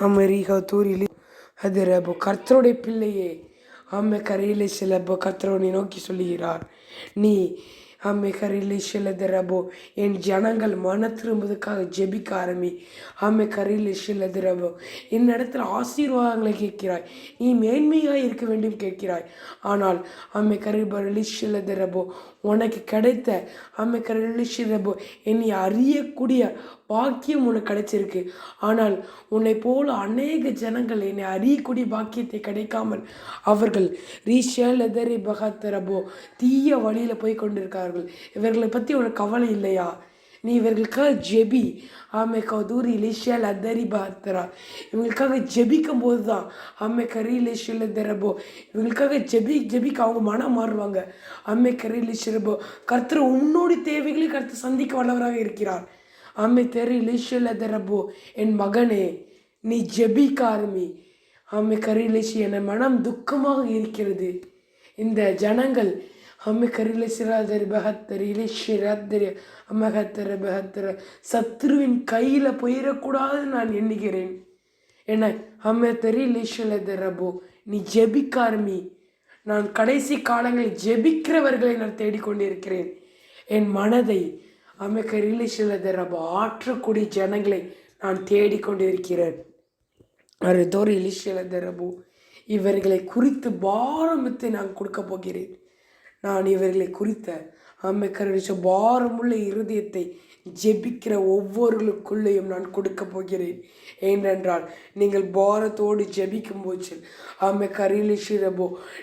America தூரில் அது அப்போ கர்த்தருடைய பிள்ளையே அம்மை கரையில் சில அப்போ கர்த்தரோனை நோக்கி சொல்லுகிறார். நீ அம்மை கரையிலே சிலதிரபோ என் ஜனங்கள் மன திரும்புவதற்காக ஜெபிக்க ஆரம்பி. அம்மை செலதிரபோ என் இடத்துல ஆசீர்வாதங்களை கேட்கிறாய். நீ மேன்மையாக இருக்க வேண்டும் கேட்கிறாய். ஆனால் அம்மை கரைபரலி சிலதிரபோ உனக்கு கிடைத்த அம்மை கரையில் சிலபோ என்னை அறியக்கூடிய பாக்கியம் உனக்கு கிடைச்சிருக்கு. ஆனால் உன்னை போல அநேக ஜனங்கள் என்னை அறியக்கூடிய பாக்கியத்தை கிடைக்காமல் அவர்கள் ரீஷல் எதரி பகத்தரபோ தீய வழியில் போய் கொண்டிருக்கார்கள். இவர்களை பற்றி உனக்கு கவலை இல்லையா? நீ இவர்களுக்காக ஜெபி. ஆமை கதூரி லிஷல் அதரி பாத்தரா இவங்களுக்காக ஜெபிக்கும் போது தான் ஆமை கரி லிஷில் தரபோ இவங்களுக்காக ஜெபி ஜெபிக்க அவங்க மனம் மாறுவாங்க. அம்மை கரி லிஷரபோ கர்த்தர் உன்னோட தேவைகளை கர்த்தர் சந்திக்க வல்லவராக இருக்கிறார். ஆமே தெரி லிஷில் தரப்போ என் மகனே நீ ஜெபிக்க ஆரம்பி அம்மை கரி என என் மனம் துக்கமாக இருக்கிறது. இந்த ஜனங்கள் அம்மை கரில சிராதரி பகத்தரி இலிஷிராதரி அம்மகத்தர பகத்தர சத்ருவின் கையில் போயிடக்கூடாதுன்னு நான் எண்ணுகிறேன். என்ன அம்மை தெரி லிஷலதரபோ நீ ஜெபிக்க நான் கடைசி காலங்களில் ஜெபிக்கிறவர்களை நான் தேடிக்கொண்டிருக்கிறேன். என் மனதை அமெக்க ரிலிஷலதரபோ ஆற்றக்கூடிய ஜனங்களை நான் தேடிக்கொண்டிருக்கிறேன். அருதோர் இலிஷலதரபோ இவர்களை குறித்து பாரமத்தை நான் கொடுக்க போகிறேன். நான் இவர்களை குறித்த அம்மை பாரமுள்ள இருதயத்தை ஜெபிக்கிற ஒவ்வொருவர்களுக்குள்ளேயும் நான் கொடுக்க போகிறேன். ஏனென்றால் நீங்கள் பாரத்தோடு ஜெபிக்கும் போச்சு அம்மை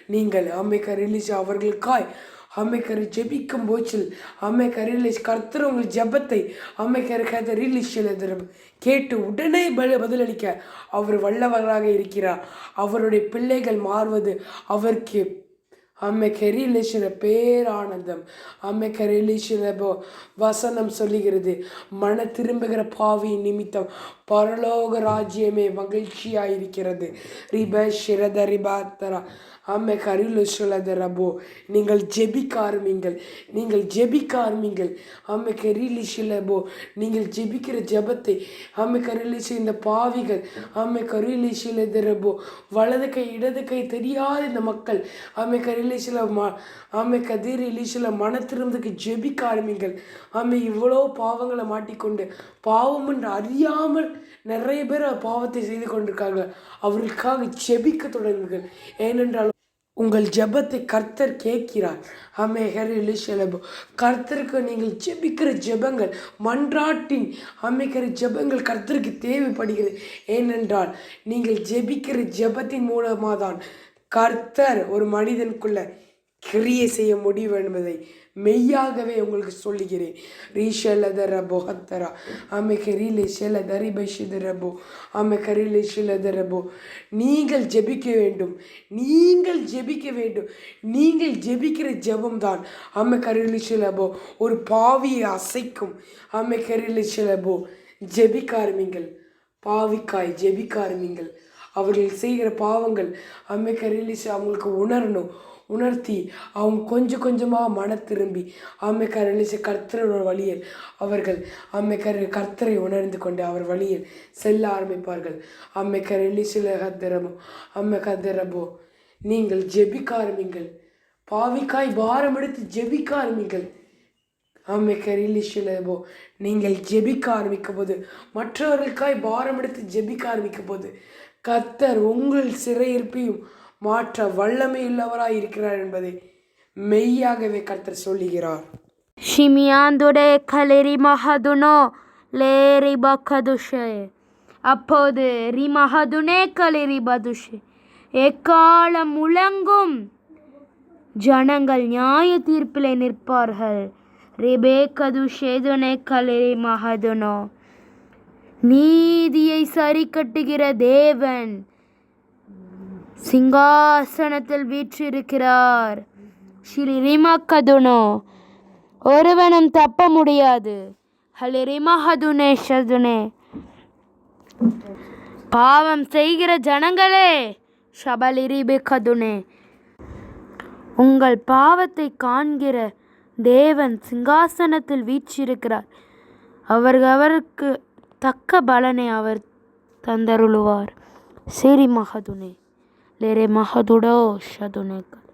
நீங்கள் அமைக்க கரிலிஷ் அவர்களுக்காய் அம்மை ஜெபிக்கும் போச்சில் அம்மை ரிலீஸ் கர்த்தர் உங்கள் ஜெபத்தை அம்மை கரு ரிலீஸ் ரிலிஷில் கேட்டு உடனே பல பதிலளிக்க அவர் வல்லவராக இருக்கிறார். அவருடைய பிள்ளைகள் மாறுவது அவருக்கு அம்மை கெரிலிஷின பேரானந்தம் அம்மை கெரிலிஷின வசனம் சொல்லுகிறது. மன திரும்புகிற பாவி நிமித்தம் பரலோக ராஜ்யமே மகிழ்ச்சியாக இருக்கிறது ரிப ஷிரத ரிபாத்தரா. அம்மை கரிலுஷலதரபோ நீங்கள் ஜெபிக்க ஆரம்பிங்கள் நீங்கள் ஜெபிக்க ஆரம்பிங்கள் அம்மை கரிலிஷிலபோ நீங்கள் ஜெபிக்கிற ஜெபத்தை அம்மை கரிலிஷ இந்த பாவிகள் அம்மை கரிலிஷிலதரபோ வலது கை இடது கை தெரியாத இந்த மக்கள் அம்மை கரிலிஷில ம ஆமை கதிர் இலிஷில மன திரும்பதுக்கு ஜெபிக்க ஆரம்பிங்கள். ஆமை இவ்வளோ பாவங்களை மாட்டிக்கொண்டு பாவம் என்று அறியாமல் நிறைய பேர் பாவத்தை செய்து கொண்டிருக்காங்க. அவர்களுக்காக ஜெபிக்க தொடங்குங்கள். ஏனென்றால் உங்கள் ஜெபத்தை கர்த்தர் கேட்கிறார். அமே ஹெரிலி செலபு கர்த்தருக்கு நீங்கள் ஜெபிக்கிற ஜெபங்கள் மன்றாட்டின் அமைக்கிற ஜெபங்கள் கர்த்தருக்கு தேவைப்படுகிறது. ஏனென்றால் நீங்கள் ஜெபிக்கிற ஜெபத்தின் மூலமாக தான் கர்த்தர் ஒரு மனிதனுக்குள்ள கிரியை செய்ய முடியும் என்பதை மெய்யாகவே உங்களுக்கு சொல்லுகிறேன். ரீஷலதர ஹத்தரா ஆமை கரிலே ஷெல தரிபஷிதரபோ ஆமை கரிலே ஷிலதரபோ நீங்கள் ஜெபிக்க வேண்டும். நீங்கள் ஜெபிக்க வேண்டும். நீங்கள் ஜெபிக்கிற ஜெபம் தான். ஆமை கரிலே ஷிலபோ ஒரு பாவியை அசைக்கும். ஆமை கரிலே ஷிலபோ ஜெபிக்க ஆரம்பிங்கள். பாவிக்காய் ஜெபிக்க ஆரம்பிங்கள். அவர்கள் செய்கிற பாவங்கள் அம்மைக்க ரிலீஸ் அவங்களுக்கு உணரணும். உணர்த்தி அவங்க கொஞ்சம் கொஞ்சமாக மன திரும்பி அம்மை கரளிச கர்த்தரோட வழியில் அவர்கள் அம்மை கர்த்தரை உணர்ந்து கொண்டு அவர் வழியில் செல்ல ஆரம்பிப்பார்கள். அம்மைக்க கரளிசில கத்திரமோ அம்மை கத்திரபோ நீங்கள் ஜெபிக்க ஆரம்பிங்கள். பாவிக்காய் பாரம் எடுத்து ஜெபிக்க ஆரம்பிங்கள். ஆமை போ நீங்கள் ஜெபிக்க ஆரம்பிக்கும் போது மற்றவர்களுக்காய் பாரம் எடுத்து ஜெபிக்க ஆரம்பிக்கும் போது கத்தர் உங்கள் சிறையிருப்பையும் மாற்ற வல்லமை உள்ளவராய் இருக்கிறார் என்பதை மெய்யாகவே கர்த்தர் சொல்லுகிறார். ஷிமியாந்துடே கலெரி மஹதுனோ லேரி பக்கதுஷே அப்போது ரிமஹதுனே கலெரி பதுஷே. எக்காலம் முழங்கும்? ஜனங்கள் நியாய தீர்ப்பிலே நிற்பார்கள். ரிபே கதுஷேதுனே கலெரி மஹதுனோ நீதியை சரி கட்டுகிற தேவன் சிங்காசனத்தில் வீற்றிருக்கிறார். ஸ்ரீ ரிமக்கதுனோ ஒருவனும் தப்ப முடியாது. ஹலி ரிமஹதுனே ஷதுனே. பாவம் செய்கிற ஜனங்களே ஷபலிரிபிகதுனே உங்கள் பாவத்தை காண்கிற தேவன் சிங்காசனத்தில் வீற்றிருக்கிறார். அவர்களுக்கு தக்க பலனை அவர் தந்தருளுவார். சிரி மகதுனே. லேரே மகதுடோ ஷதுனேக்கல்